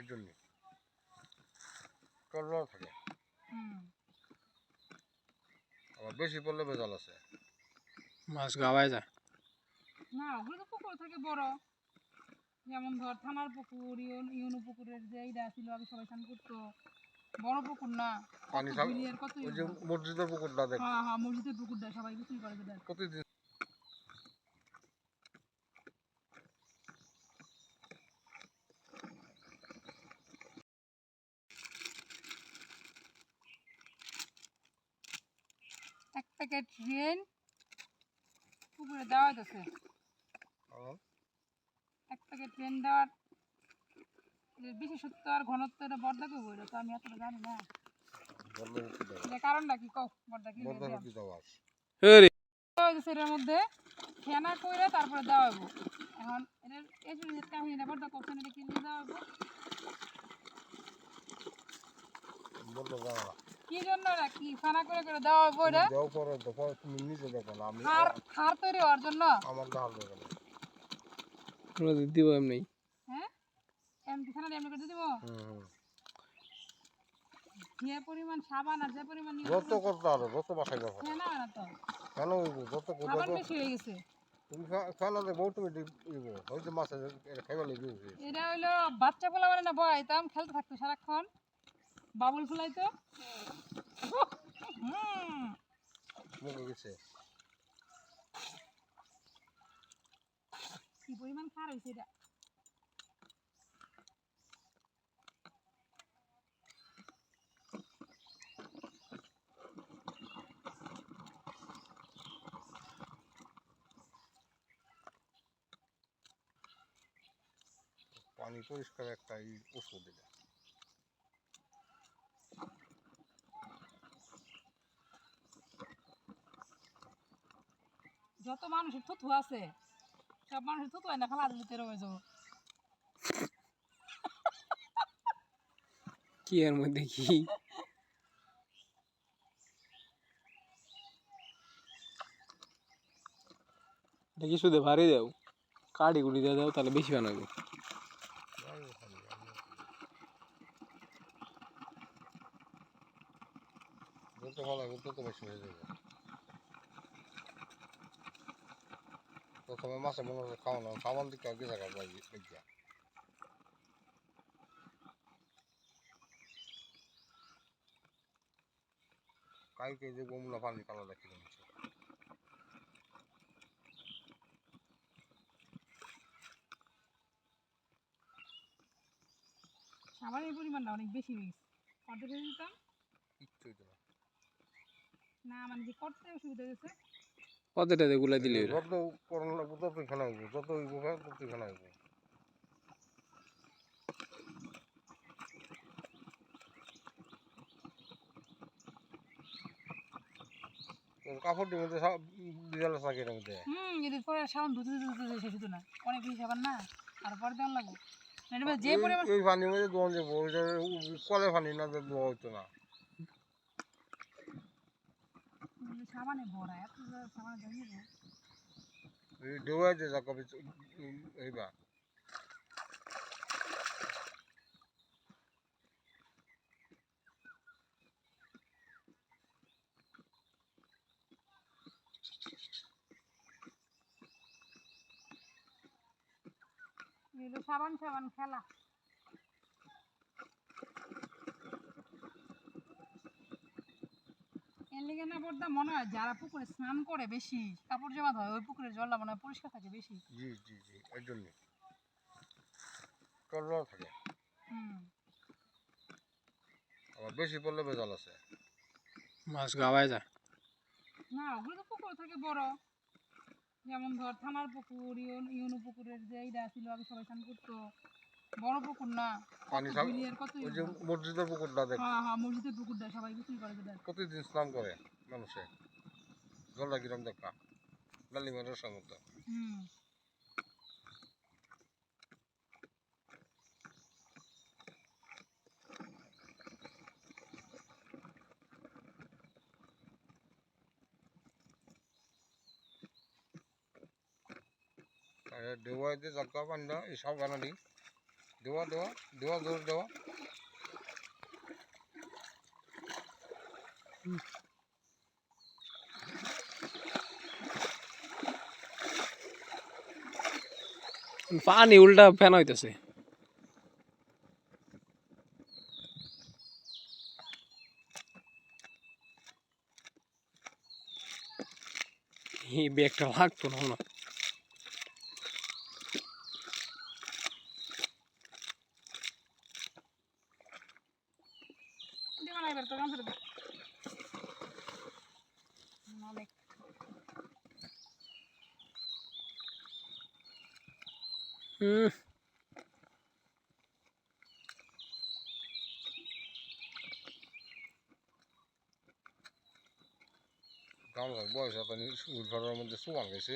এর জন্য টলরাও থাকে। আবার বেশি পড়লে বেজাল আছে। মাছ গাওয়ায় যায়। না ওগুলো তো পুকুর থেকে বড়। যেমন ধর থানার পুকুর ইউন- ইউনো পুকুরের যে এইটা ছিল আগে সবাই স্নান করতো। বড় পুকুর না। পানি কত সব ওই যে মসজিদের পুকুরটা দেখ। হ্যাঁ হ্যাঁ মসজিদের পুকুরটা সবাই গোসল করে যেটা প্রতিদিন এক প্যাকেট রেন পুকুরে দেওয়া হইতেছে এক প্যাকেট রেন দেওয়ার বিশেষত্ব আর ঘনত্ব এটা বর্দা কই বইল? তো আমি এতটা জানি না। কারণটা কি? কও বর্দা কি এটার মধ্যে ফেনা কইরা তারপরে দেওয়া হইব। এখন এটার এই বর্দা কখন এটা কি দিয়ে দেওয়া হইব? কি জন্য না কি ফেনা করে করে এটা দেও পরে দেখো তুমি নিজে দেখো না আমি তৈরি হওয়ার জন্য? আমার না। আমরা তো দিব এমনি। হ্যাঁ? এমনি ফেনা এমনি করে দিব? হুম। যে পরিমাণ সাবান আর যে পরিমাণ যত করতে আরও যত ফেনা হয় না তো। কেন যত করতে সাবান বেশি হয়ে গেছে। তুমি তুমি দিব। মাছ এটা বাচ্চা পোলা মানে না বয়াইতাম খেলতে থাকতো সারাক্ষণ। বাবুল ফুলাই তো? কি পরিমাণ খার হয়েছে এটা? পানি পরিষ্কার একটা ওষুধ এটা। মানুষের থুতু আছে। সব মানুষের থুতু হয় না খালা দিতে রয়ে যাব। কি এর মধ্যে কি? কি শুধু ভারী দাও। কাঠি গুড়ি দিয়ে দাও তাহলে বেশি বানাবে। ভালো বেশি হয়ে যাবে। প্রথমে মাছে মনে হচ্ছে খাওয়ানো সাবান দিকে পাই দেখিয়া কালকে যে গমলা পানি কালো দেখি নিচ্ছে সাবানের পরিমাণটা অনেক বেশি হয়ে গেছে হয়ে দিতাম? কিচ্ছু না। মানে যে করতে অসুবিধা হয়েছে? কতটা দিয়ে গুলা দিলে ওরা? যত করোনা লাগবে ততই খানা হইব যত হইব ততই খানা হইব কাপড় দিয়ে মধ্যে বিড়াল থাকে এর মধ্যে। হুম যদি পরে সাবান ধুতে ধুতে ধুতে শেষ হতো না। অনেক বেশি সাবান না আর পরে লাগবো। না, এটা যে পরিমাণ এই পানির মধ্যে দোয়ান যাব কলে পানি না যে দোয়া হইতো না। উম, সাবানে ভরা এত সাবানে জমিয়ে এই ডেওয়া যে যা কবি এইবা এগুলো সাবান সাবান খেলা লিগে না পড়তা মনে হয় যারা পুকুরে স্নান করে বেশি কাপড় জমা হয় ওই পুকুরের জলটা মনে হয় পরিষ্কার থাকে বেশি। জি জি জি এর জন্য। টলরাও থাকে। হুম। আবার বেশি পড়লে বেজাল আছে। মাছ গাওয়ায় যায়। না ওগুলো তো পুকুর থেকে বড়। যেমন ধর থানার পুকুর ইউন- ইউনো পুকুরের যে এইটা ছিল আগে সবাই স্নান করতো। বড় পুকুর না পানি সব ওই যে মসজিদের পুকুরটা দেখ। হ্যাঁ হ্যাঁ মসজিদের পুকুরটা সবাই গোসল করে প্রতিদিন স্নান করে মানুষে। জলটা কিরম দেখা ডালি মেরের সমুদ্র। হুম। ডেওয়াই দিয়ে জাগা পানি এই সব বানানি দেওয়া দেওয়া দেওয়া জোর দেওয়া পানি উল্টা ফ্যান হইতেছে। ব্যাগটা লাগতো না অনেক হুম। গামছা বয়স ঘরের মধ্যে সুবান গেছে।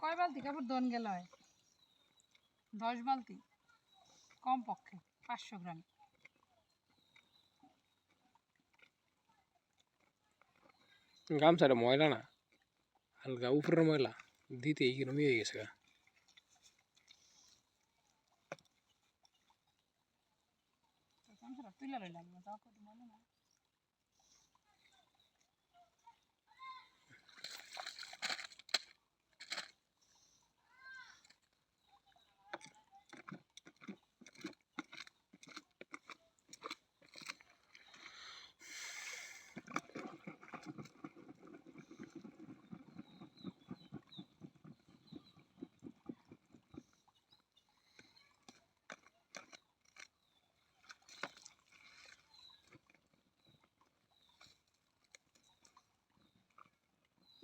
কয় বালতি কাপড় দন গেল দশ বালতি? কম পক্ষে পাঁচশো গ্রাম। গামছাটা ময়লা না হালকা উপরের ময়লা দিতে কিরম হয়ে গেছে গা। তুলে লইলাম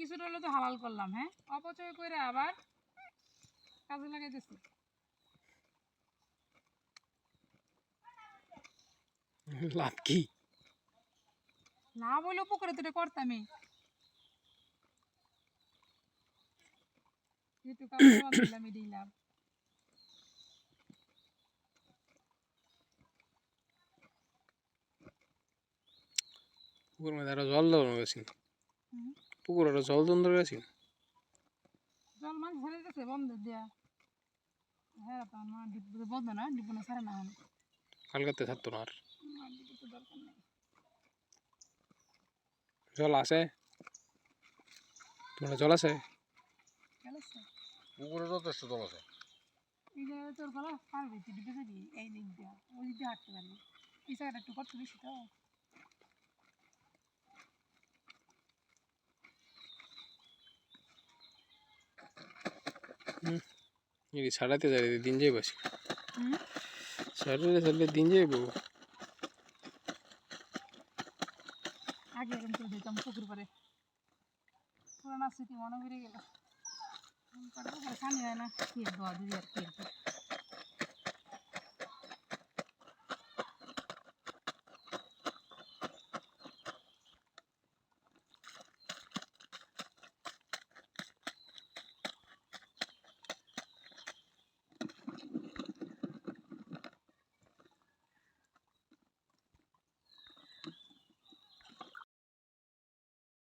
কিছুটা হলো তো হালাল করলাম হ্যাঁ? অপচয় করে আবার কাজে লাগাইতেছি। লাভ কি? না বলেও পুকুরে তুলে করতামই। যেহেতু কাপড় দিলাম। পুকুর মধ্যে আরও জল দেওয়ানো গেছি। পুকুর আরও জল দন্দর গেছি? জল মাছ ছেড়ে দিতেছে বন্ধ দিয়া। হ্যাঁ তো আমার ডিপ বন্ধ না ডিপ না ছাড়ে না কালকাতে থাকতো না আর। জল আছে? তোমার জল আছে? গেছে পুকুরে যথেষ্ট জল আছে। এই জায়গায় তোর গলা পারবি তুই ডিপে যাবি এই দিক দিয়া ওই দিক দিয়ে হাঁটতে পারবি এই জায়গাটা একটু কষ্ট বেশি তো। যাই দিন যাই বসি হুম ছাড়লে ছাড়লে দিন যাইব আগে এরকম করে দিতাম পুকুর পারে পুরানো স্মৃতি মনে পড়ে গেল পানি হয় না কি দোয়া দিদি আর কি।